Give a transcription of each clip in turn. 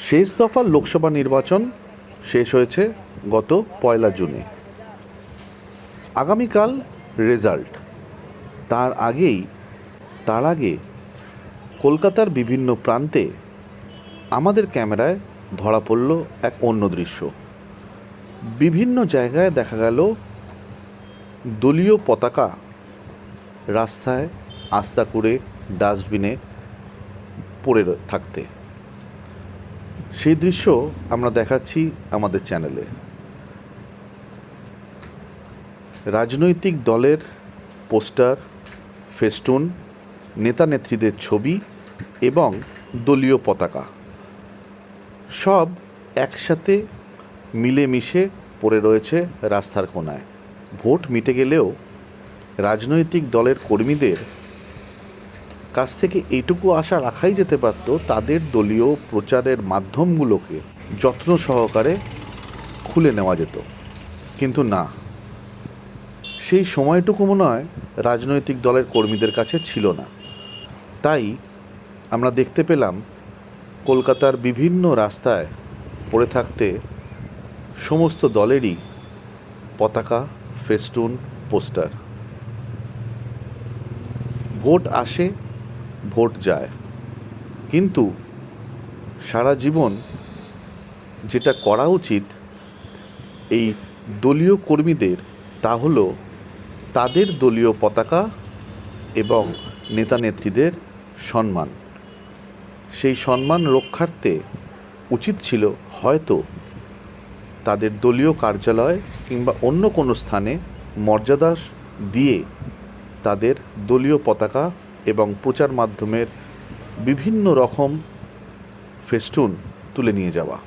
শেষ দফার লোকসভা নির্বাচন শেষ হয়েছে গত পয়লা জুনে। আগামীকাল রেজাল্ট। তার আগেই, তার আগে কলকাতার বিভিন্ন প্রান্তে আমাদের ক্যামেরায় ধরা পড়ল এক অন্য দৃশ্য। বিভিন্ন জায়গায় দেখা গেল দলীয় পতাকা রাস্তায় আস্তা করে ডাস্টবিনে পড়ে থাকতে। সেই দৃশ্য আমরা দেখাচ্ছি আমাদের চ্যানেলে। রাজনৈতিক দলের পোস্টার, ফেস্টুন, নেতা নেত্রীদের ছবি এবং দলীয় পতাকা সব একসাথে মিলেমিশে পড়ে রয়েছে রাস্তার কোনায়। ভোট মিটে গেলেও রাজনৈতিক দলের কর্মীদের কাছ থেকে এইটুকু আশা রাখাই যেতে পারত তাদের দলীয় প্রচারের মাধ্যমগুলোকে যত্ন সহকারে খুলে নেওয়া যেত। কিন্তু না। সেই সময়টুকু মনে হয় রাজনৈতিক দলের কর্মীদের কাছে ছিল না। তাই আমরা দেখতে পেলাম কলকাতার বিভিন্ন রাস্তায় পড়ে থাকতে সমস্ত দলেরই পতাকা, ফেস্টুন, পোস্টার। ভোট আসে ভোট যায়। কিন্তু সারা জীবন যেটা করা উচিত এই দলীয় কর্মীদের তা হলো তাদের দলীয় পতাকা এবং নেতা নেত্রীদের সম্মান। সেই সম্মান রক্ষার্থে উচিত ছিল হয়তো তাদের দলীয় কার্যালয় কিংবা অন্য কোনো স্থানে মর্যাদা দিয়ে তাদের দলীয় পতাকা এবং প্রচার মাধ্যমের বিভিন্ন রকম ফেস্টুন তুলে নিয়ে যাওয়া।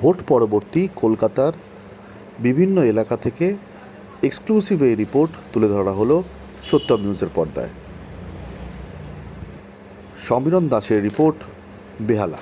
ভোট পরবর্তী কলকাতার বিভিন্ন এলাকা থেকে এক্সক্লুসিভ এই রিপোর্ট তুলে ধরা হলো সত্যম নিউজের পর্দায়। সমীরণ দাসের রিপোর্ট বেহালা।